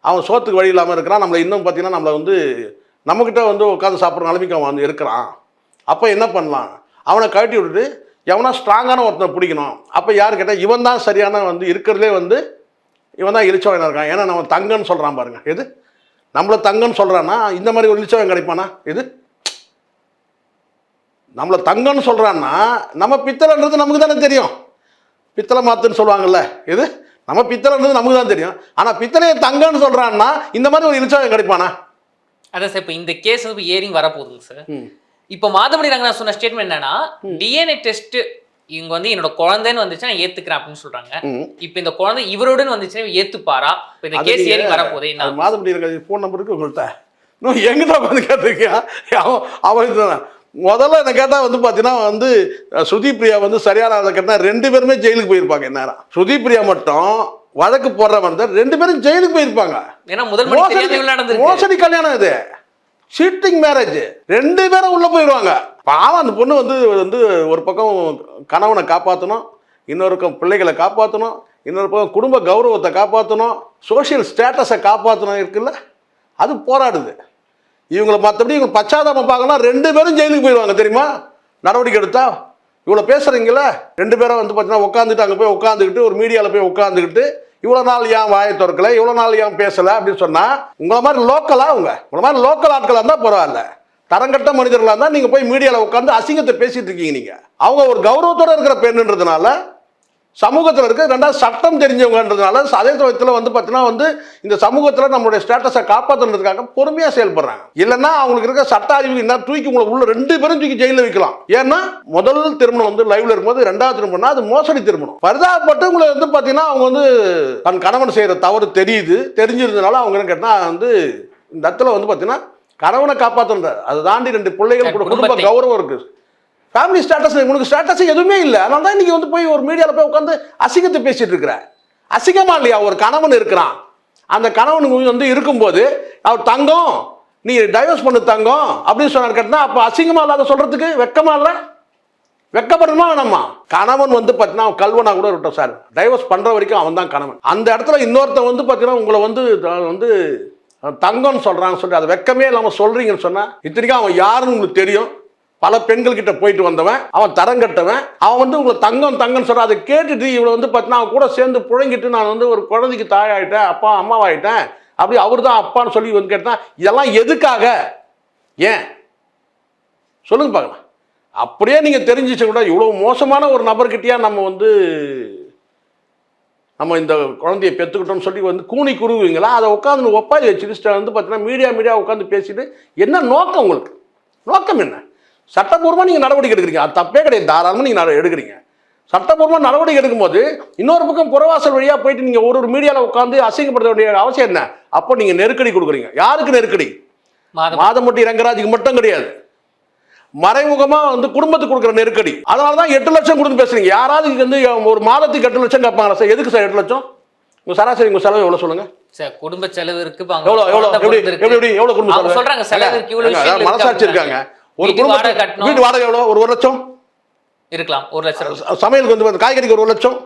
அவன் சோத்துக்கு வழி இல்லாமல் இருக்கிறான் நம்மளை இன்னும் பார்த்தீங்கன்னா நம்மளை வந்து நம்மக்கிட்ட வந்து உட்காந்து சாப்பிட்ற நிலைமைக்கு அவன் வந்து இருக்கிறான். அப்போ என்ன பண்ணலாம்? அவனை கழட்டி விட்டுட்டு எவனா ஸ்ட்ராங்கான ஒருத்தனை பிடிக்கணும். அப்போ யார் கேட்டால் இவன் தான் சரியான வந்து இருக்கிறதுலே வந்து இவன் தான் இழிச்சவனா இருக்கான். ஏன்னா நம்ம தங்கன்னு சொல்கிறான் பாருங்க. எது? நம்மளை தங்கன்னு சொல்கிறான்னா இந்த மாதிரி ஒரு இழிச்சவன் கிடைப்பானா? இது நம்மளை தங்கன்னு சொல்கிறான்னா நம்ம பித்தளைன்றது நமக்கு தானே தெரியும். பித்தளை மாத்துன்னு சொல்லுவாங்கல்ல இது நம்ம பித்தளைன்றது நமக்கு தான் தெரியும். ஆனால் பித்தளையை தங்கன்னு சொல்கிறான்னா இந்த மாதிரி ஒரு இழிச்சவன் கிடைப்பானா? அதான் சார் இப்போ இந்த கேஸ் வந்து ஏரிங் வரப்போகுதுங்க சார். இப்போ மாதமணி ரங்கநாத் சொன்ன ஸ்டேட்மெண்ட் என்னன்னா டிஎன்ஏ டெஸ்ட் இவங்க வந்து என்னோட குழந்தைன்னு வந்துச்சுன்னா ஏத்துக்கிறேன் அப்படின்னு சொல்றாங்க. இப்போ இந்த குழந்தை இவருடன் வந்துச்சுன்னா ஏத்துப்பாரா? இப்போ இந்த கேஸ் என்ன? அது மாதப்படி இருக்க ஃபோன் நம்பர் இருக்கு உங்கள்கிட்ட இன்னும் எங்கிட்ட உட்காந்து கேட்டிருக்கியா? அவன் அவன். முதல்ல என்ன கேட்டால் வந்து பார்த்தீங்கன்னா வந்து சுதீப் பிரியா வந்து சரியான ஆளை கேட்டால் ரெண்டு பேருமே ஜெயிலுக்கு போயிருப்பாங்க இந்நேரம் சுதீப் பிரியா மட்டும் வழக்கு போடுறவன் தான் ரெண்டு பேரும் ஜெயிலுக்கு போயிருப்பாங்க. ஏன்னா முதல் மோசடி கல்யாணம் இது. சீட்டிங் மேரேஜ் ரெண்டு பேரும் உள்ள போயிடுவாங்க பாவம் அந்த பொண்ணு வந்து வந்து ஒரு பக்கம் கணவனை காப்பாற்றணும் இன்னொரு பக்கம் பிள்ளைகளை காப்பாற்றணும் இன்னொரு பக்கம் குடும்ப கௌரவத்தை காப்பாற்றணும் சோஷியல் ஸ்டேட்டஸை காப்பாற்றணும் இருக்குல்ல? அது போராடுது. இவங்களை மற்றபடி இவங்க பச்சாதாபம் பார்க்கலாம் ரெண்டு பேரும் ஜெயிலுக்கு போயிடுவாங்க தெரியுமா? நடவடிக்கை எடுத்தா? இவ்வளோ பேசுகிறீங்கள ரெண்டு பேரும் வந்து பார்த்தீங்கன்னா உட்காந்துட்டு அங்கே போய் உட்காந்துக்கிட்டு ஒரு மீடியாவில் போய் உட்காந்துக்கிட்டு இவ்வளோ நாள் ஏன் வாயை திறக்கல இவ்வளோ நாள் ஏன் பேசலை அப்படின்னு சொன்னால் உங்களை மாதிரி லோக்கலாக அவங்க உங்களை மாதிரி லோக்கல் ஆட்களாக இருந்தால் பரவாயில்ல. தரங்கட்ட மனிதர்களாக இருந்தால் நீங்கள் போய் மீடியாவில் உட்காந்து அசிங்கத்தை பேசிகிட்டு இருக்கீங்க நீங்கள் அவங்க ஒரு கௌரவத்தோடு இருக்கிற பெண்ணுன்றதுனால சமூகத்தில் இருக்க. ரெண்டாவது சட்டம் தெரிஞ்சவங்கன்றதுனால அதே சமயத்தில் வந்து பார்த்தீங்கன்னா வந்து இந்த சமூகத்தில் நம்மளுடைய ஸ்டேட்டஸை காப்பாற்றுறதுக்காக பொறுமையாக செயல்படுறாங்க. இல்லைன்னா அவங்களுக்கு இருக்க சட்ட அறிவு என்ன தூக்கி உங்களை உள்ள ரெண்டு பேரும் தூக்கி ஜெயிலில் வைக்கலாம். ஏன்னா முதல் திருமணம் வந்து லைவ்ல இருக்கும்போது ரெண்டாவது திருமணம்னா அது மோசடி திருமணம். பரிதாபப்பட்டு உங்களை வந்து பார்த்தீங்கன்னா அவங்க வந்து தன் கணவன் செய்கிற தவறு தெரியுது. தெரிஞ்சிருந்தனால அவங்க என்ன கேட்டால் வந்து இந்த இடத்துல வந்து பார்த்தீங்கன்னா கணவனை காப்பாற்றுன்ற அதை தாண்டி ரெண்டு பிள்ளைகள் கூட குடும்ப. கௌரவம் இருக்குது ஃபேமிலி ஸ்டேட்டஸ் உனக்கு ஸ்டேட்டஸ் எதுவுமே இல்லை. அதனால தான் இன்னைக்கு வந்து போய் ஒரு மீடியாவில் போய் உட்காந்து அசிங்கத்தை பேசிகிட்டு இருக்கிற. அசிங்கமா இல்லையா? ஒரு கணவன் இருக்கிறான். அந்த கணவன் வந்து இருக்கும்போது அவர் தங்கம் நீ டைவர்ஸ் பண்ணு தங்கம் அப்படின்னு சொன்னார். கேட்டால் அப்போ அசிங்கமாக இல்லாத சொல்கிறதுக்கு வெக்கமா இல்லை? வெக்கப்படணுமா வேணாமா? கணவன் வந்து பார்த்தீங்கன்னா கல்வனா கூட இருக்கட்டும் சார். டைவர்ஸ் பண்ணுற வரைக்கும் அவன் தான் கணவன். அந்த இடத்துல இன்னொருத்தன் வந்து பார்த்தீங்கன்னா உங்களை வந்து வந்து தங்கம்னு சொல்கிறான்னு சொல்லி அதை வெக்கமே இல்லாமல் சொல்கிறீங்கன்னு சொன்னால் இத்தனைக்கும் அவன் யாருன்னு உங்களுக்கு தெரியும். பல பெண்கள் கிட்ட போயிட்டு வந்தவன் அவன் தரம் கட்டவன் அவன் வந்து உங்களை தங்கம் தங்கம்னு சொல்ற அதை கேட்டுட்டு இவளை வந்து பார்த்தீங்கன்னா அவன் கூட சேர்ந்து புழங்கிட்டு நான் வந்து ஒரு குழந்தைக்கு தாயாயிட்டேன் அப்பா அம்மாவாயிட்டேன். அப்படி அவர் தான் அப்பான்னு சொல்லி வந்து கேட்டான். இதெல்லாம் எதுக்காக? ஏன்? சொல்லுங்க பார்க்கலாம். அப்படியே நீங்கள் தெரிஞ்சிச்சு கூட இவ்வளோ மோசமான ஒரு நபர்கிட்டயா நம்ம வந்து நம்ம இந்த குழந்தைய பெற்றுக்கிட்டோம்னு சொல்லி வந்து கூனி குருவிங்களா? அதை உட்காந்து ஒப்பாதி வச்சுட்டு வந்து பார்த்தீங்கன்னா மீடியா மீடியா உட்காந்து பேசிட்டு என்ன நோக்கம் உங்களுக்கு? நோக்கம் என்ன? சட்டப்பூர்வமாக நீங்கள் நடவடிக்கை எடுக்கிறீங்க. அது தப்பே கிடையாது. தாராளமாக நீங்கள் எடுக்கிறீங்க. சட்டப்பூர்வமாக நடவடிக்கை எடுக்கும்போது இன்னொரு பக்கம் புறவாசல் வழியாக போயிட்டு நீங்கள் ஒரு ஒரு மீடியாவில் உட்காந்து அசிங்கப்படுத்த வேண்டிய அவசியம் என்ன? அப்போ நீங்கள் நெருக்கடி கொடுக்குறீங்க. யாருக்கு நெருக்கடி? மாதம். மாதம்பட்டி ரங்கராஜுக்கு மட்டும் கிடையாது. மறைமுகமா வந்து குடும்பத்துக்கு கொடுக்குற நெருக்கடி. அதனால தான் எட்டு லட்சம் கொடுத்து பேசுறீங்க. யாராவது வந்து ஒரு மாதத்துக்கு எட்டு லட்சம் கேட்பாங்களா சார்? எதுக்கு சார் எட்டு லட்சம்? உங்க சராசரி உங்க செலவு எவ்வளவு சொல்லுங்க? சார் குடும்ப செலவு இருக்கு எவ்வளவு குழந்தை எப்படி. எப்படி எவ்வளவு குடும்ப செலவு? இருக்கு மனசாட்சி. இருக்காங்க. ஒரு கட்டணும். வீட்டு வாடகை எவ்வளவு? ஒரு ஒரு லட்சம்? இருக்கலாம் ஒரு லட்சம். சமையலுக்கு வந்து காய்கறிக்கு ஒரு ஒரு லட்சம்?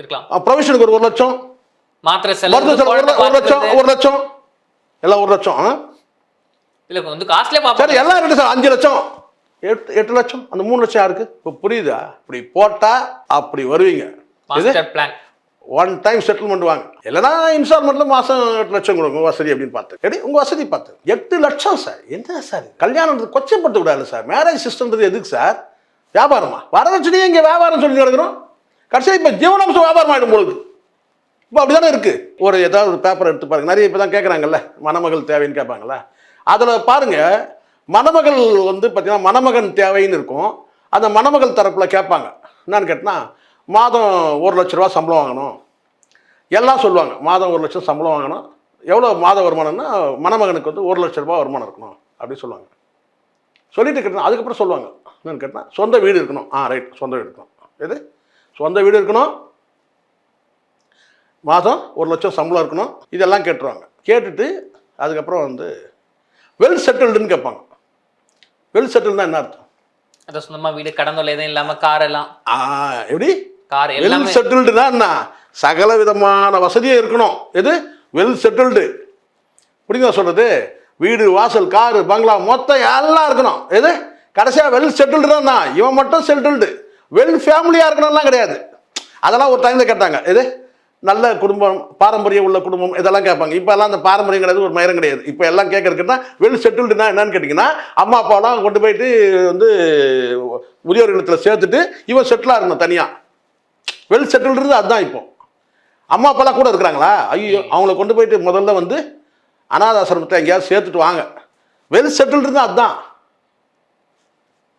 இருக்கலாம். ப்ரொவிஷனுக்கு ஒரு ஒரு லட்சம்? மாத்திரை செலவு ஒரு லட்சம். ஒரு லட்சம்? எல்லாம் ஒரு லட்சம்? இல்ல வந்து காஸ்ட்லியா சரி பாப்பாங்க எல்லாம் இருக்கு சார் அஞ்சு லட்சம். எட்டு எட்டு லட்சம்? அந்த மூணு லட்சம் யாருக்கு? இப்போ புரியுதா? இப்படி போட்டா அப்படி வருவீங்க. பிளான் ஒன் டைம் செட்டில்மெண்ட் வாங்க. இல்லைன்னா இன்ஸ்டால்மெண்ட்ல மாசம் எட்டு லட்சம் கொடுங்க வசதி அப்படின்னு பார்த்து. எடி உங்க வசதி பார்த்து. எட்டு லட்சம் சார். என்ன சார் கல்யாணம் கொச்சப்படுத்த கூடாது சார். மேரேஜ் சிஸ்டம்ன்றது எதுக்கு சார்? வியாபாரமா? வரதட்சணையே இங்கே வியாபாரம் சொல்லி நடக்கிறோம். கடைசியாக இப்போ ஜீவனாம்சம் வியாபாரம் ஆகிடும் பொழுது. இப்போ அப்படிதானே இருக்கு. ஒரு ஏதாவது ஒரு பேப்பர் எடுத்து பாருங்க. நிறைய இப்போ தான் கேட்குறாங்கல்ல மணமகள் தேவைன்னு கேட்பாங்கல்ல. அதில் பாருங்க மணமகள் வந்து பார்த்தீங்கன்னா மணமகன் தேவைன்னு இருக்கும். அந்த மணமகள் தரப்பில் கேட்பாங்க. என்னன்னு கேட்டால் மாதம் ஒரு லட்ச ரூபா சம்பளம் வாங்கணும். எல்லாம் சொல்லுவாங்க மாதம் ஒரு லட்சம் சம்பளம் வாங்கணும். எவ்வளோ மாத வருமானம்னா மணமகனுக்கு வந்து ஒரு லட்ச ரூபாய் வருமானம் இருக்கணும் அப்படி சொல்லுவாங்க. சொல்லிட்டு கேட்டேன் அதுக்கப்புறம் சொல்லுவாங்க. என்னன்னு கேட்டால் சொந்த வீடு இருக்கணும். ஆ ரைட் சொந்த வீடு இருக்கணும். எது? சொந்த வீடு இருக்கணும். மாதம் ஒரு லட்சம் சம்பளம் இருக்கணும். இதெல்லாம் கேட்டுருவாங்க. கேட்டுட்டு அதுக்கப்புறம் வந்து வெல் செட்டில்டுன்னு கேட்பாங்க. வெல் செட்டில்னா என்ன அர்த்தம்? அத சொந்தமா வீடு கடந்தொல்லை எதுவும் இல்லாம கார் எல்லாம். எப்படி? கார் வெல் செட்டில்டுனா என்ன சகல விதமான வசதியும் இருக்கணும். எது? வெல் செட்டில்டு புரியுதா சொல்றது? வீடு வாசல் காரு பங்களா மொத்தம் எல்லாம் இருக்கணும். எது? கடைசியா வெல் செட்டில்டு தான் இவன் மட்டும் செட்டில்டு வெல் ஃபேமிலியா இருக்கணும்லாம் கிடையாது. அதெல்லாம் ஒரு டைம்ல கேட்டாங்க. எது? நல்ல குடும்பம் பாரம்பரியம் உள்ள குடும்பம் இதெல்லாம் கேட்பாங்க. இப்போ எல்லாம் அந்த பாரம்பரியம் கிடையாது ஒரு மயிரம் கிடையாது. இப்போ எல்லாம் கேட்கறதுக்குன்னா வெல் செட்டில்டுனா என்னன்னு கேட்டிங்கன்னா அம்மா அப்பாலாம் கொண்டு போயிட்டு வந்து முதியோர் இல்லத்தில் சேர்த்துட்டு இவன் செட்டிலாக இருக்கணும் தனியாக வெல் செட்டில்டு அதுதான் இப்போ. அம்மா அப்பாலாம் கூட இருக்கிறாங்களா? ஐயோ அவங்கள கொண்டு போயிட்டு முதல்ல வந்து அனாதாசிரமத்தை எங்கேயாவது சேர்த்துட்டு வாங்க. வெல் செட்டில்டு அதுதான்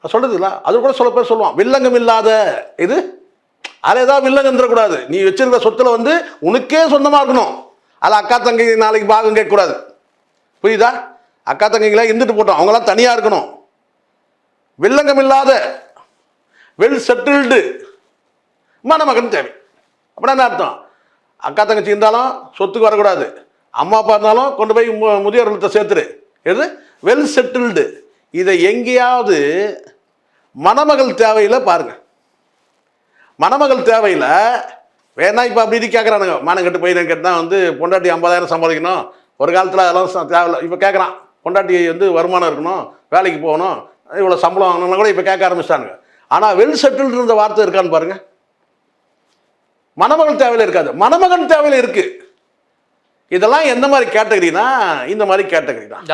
சொல்றதுங்களா அது கூட சொல்ல பேர் சொல்லுவான் வில்லங்கம் இல்லாத இது அதில் ஏதாவது வில்லங்கம் தரக்கூடாது நீ வச்சிருந்த சொத்துல வந்து உனக்கே சொந்தமாக இருக்கணும். அதில் அக்கா தங்கை நாளைக்கு பாகம் கேட்கக்கூடாது. புரியுதா? அக்கா தங்கைங்களாம் இருந்துட்டு போட்டோம் அவங்களாம் தனியாக இருக்கணும். வில்லங்கம் இல்லாத வெல் செட்டில்டு மணமகன் தேவை. அப்படின்னா என்ன அர்த்தம்? அக்கா தங்கச்சி இருந்தாலும் சொத்துக்கு வரக்கூடாது. அம்மா அப்பா இருந்தாலும் கொண்டு போய் மு- முதியோர் இல்லத்தை சேர்த்துரு எது வெல் செட்டில்டு இதை எங்கேயாவது மணமகள் தேவையில் பாருங்கள் மணமகள் தேவையில் வேணா இப்போ அப்படி இது கேட்குறானுங்க மானங்கட்டு பையனை கேட்டால் வந்து பொண்டாட்டி ஐம்பதாயிரம் சம்பாதிக்கணும். ஒரு காலத்தில் அதெல்லாம் தேவையில்ல. இப்போ கேட்குறான் பொண்டாட்டி வந்து வருமானம் இருக்கணும் வேலைக்கு போகணும் இவ்வளோ சம்பளம் வாங்கணும்னா கூட இப்போ கேட்க ஆரம்பிச்சிட்டானுங்க. ஆனால் வெல் செட்டில்டு இருந்த வார்த்தை இருக்கான்னு பாருங்கள் மணமகள் தேவையில் இருக்காது. மணமகன் தேவையில் இருக்கு. இதெல்லாம் எந்த மாதிரி கேட்டகரினா இந்த மாதிரி கேட்டகரி தான்.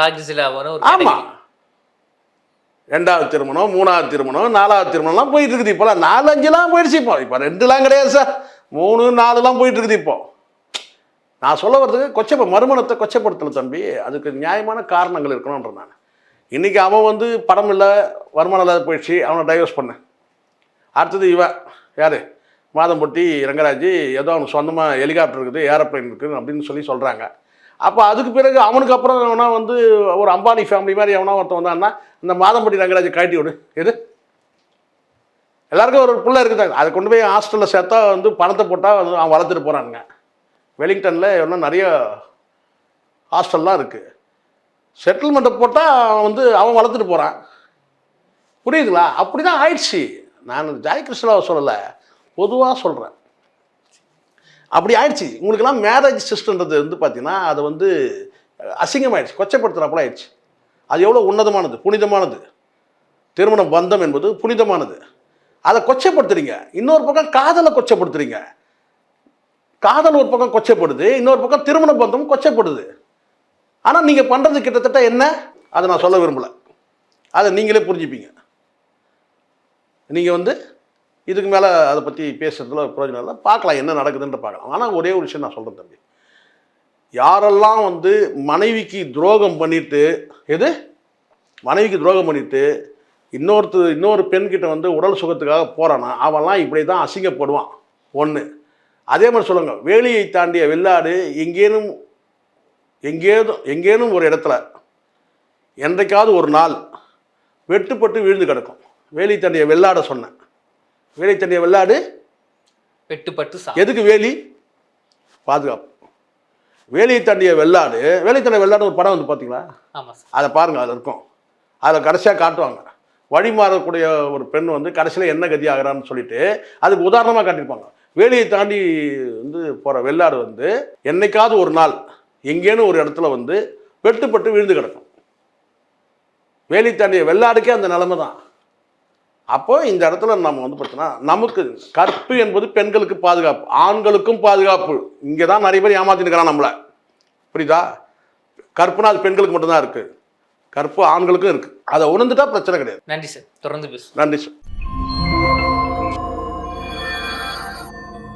ஆமா. ரெண்டாவது திருமணம் மூணாவது திருமணம் நாலாவது திருமணம்லாம் போயிட்டு இருக்குது இப்போலாம் நாலு அஞ்சுலாம் போயிடுச்சு இப்போ. இப்போ ரெண்டுலாம் கிடையாது சார். மூணு நாலுலாம் போயிட்டு இருக்குது இப்போ. நான் சொல்ல வர்றதுக்கு கொச்சை மறுமணத்தை கொச்சப்படுத்தல தம்பி. அதுக்கு நியாயமான காரணங்கள் இருக்கணுன்ற நான். இன்னைக்கு அவன் வந்து படம் இல்லை வருமானம் இல்லாத போயிடுச்சு. அவனை டைவர்ஸ் பண்ணேன் அடுத்தது இவன். யார்? மாதம்பட்டி ரங்கராஜ் ஏதோ அவனுக்கு சொந்தமாக ஹெலிகாப்டர் இருக்குது ஏரோப்ளைன் இருக்குது அப்படின்னு சொல்லி சொல்கிறாங்க அப்போ அதுக்கு பிறகு அவனுக்கு அப்புறம் எவனா வந்து ஒரு அம்பானி ஃபேமிலி மாதிரி எவனா ஒருத்தன் வந்தான்னா இந்த மாதம்பட்டி ரங்கராஜ் கட்டி விடு. எது? எல்லாருக்கும் ஒரு பிள்ளை இருக்குதாங்க அதை கொண்டு போய் ஹாஸ்டலில் சேர்த்தா வந்து பணத்தை போட்டால் வந்து அவன் வளர்த்துட்டு போகிறானுங்க வெலிங்டனில் இன்னும் நிறைய ஹாஸ்டல்லாம் இருக்குது செட்டில்மெண்ட்டை போட்டால் அவன் வந்து அவன் வளர்த்துட்டு போகிறான் புரியுதுங்களா? அப்படி தான் ஆயிடுச்சு. நான் ஜாய் கிருஷ்ணாவை சொல்லலை. பொதுவாக சொல்கிறேன் அப்படி ஆயிடுச்சு. உங்களுக்கெல்லாம் மேரேஜ் சிஸ்டம்ன்றது வந்து பார்த்தீங்கன்னா அது வந்து அசிங்கமாயிடுச்சு. கொச்சப்படுத்துகிறப்பல ஆயிடுச்சு. அது எவ்வளோ உன்னதமானது புனிதமானது. திருமண பந்தம் என்பது புனிதமானது. அதை கொச்சப்படுத்துறீங்க. இன்னொரு பக்கம் காதலை கொச்சப்படுத்துறீங்க. காதல் ஒரு பக்கம் கொச்சப்படுது இன்னொரு பக்கம் திருமண பந்தம் கொச்சப்படுது. ஆனால் நீங்கள் பண்ணுறது கிட்டத்தட்ட என்ன? அதை நான் சொல்ல விரும்பலை. அதை நீங்களே புரிஞ்சுப்பீங்க. நீங்கள் வந்து இதுக்கு மேலே அதை பற்றி பேசுறதுல பிரயோஜனம் இல்லை. பார்க்கலாம் என்ன நடக்குதுன்ற பார்க்கலாம். ஆனால் ஒரே ஒரு விஷயம் நான் சொல்கிறேன் தம்பி. யாரெல்லாம் வந்து மனைவிக்கு துரோகம் பண்ணிட்டு எது? மனைவிக்கு துரோகம் பண்ணிட்டு இன்னொருத்து இன்னொரு பெண்கிட்ட வந்து உடல் சுகத்துக்காக போகிறானா அவன்லாம் இப்படி தான் அசிங்கப்படுவான். ஒன்று அதே மாதிரி சொல்லுங்கள் வேலியை தாண்டிய வெள்ளாடு எங்கேனும் எங்கேதும் எங்கேனும் ஒரு இடத்துல என்றைக்காவது ஒரு நாள் வெட்டுப்பட்டு விழுந்து கிடக்கும். வேலி தாண்டிய வெள்ளாடை சொன்னேன். வேலி தாண்டிய வெள்ளாடு வெட்டுப்பட்டு எதுக்கு வேலி? பாதுகாப்பு. வேலியை தாண்டிய வெள்ளாடு. வேலியை தாண்டிய வெள்ளாடு ஒரு படம் வந்து பார்த்தீங்களா அதை பாருங்கள் அதில் இருக்கும். அதில் கடைசியாக காட்டுவாங்க. வழி மாறக்கூடிய ஒரு பெண் வந்து கடைசியில் என்ன கதி ஆகிறான்னு சொல்லிட்டு அதுக்கு உதாரணமாக காட்டியிருப்பாங்க. வேலியை தாண்டி வந்து போகிற வெள்ளாடு வந்து என்னைக்காவது ஒரு நாள் எங்கேனும் ஒரு இடத்துல வந்து வெட்டுப்பட்டு விழுந்து கிடக்கும். வேலி தாண்டிய வெள்ளாடுக்கே அந்த நிலைமை தான் அப்போ இந்த இடத்துல நம்ம வந்து பார்த்தோன்னா நமக்கு கற்பு என்பது பெண்களுக்கு பாதுகாப்பு ஆண்களுக்கும் பாதுகாப்பு. இங்கே தான் நிறைய பேர் ஏமாத்தினுக்கிறான் நம்மளை. புரியுதா? கற்புனா அது பெண்களுக்கு மட்டும்தான் இருக்குது கற்பு ஆண்களுக்கும் இருக்குது அதை உணர்ந்துட்டா பிரச்சனை கிடையாது. நன்றி சார். தொடர்ந்து பேசுவோம். நன்றி சார்.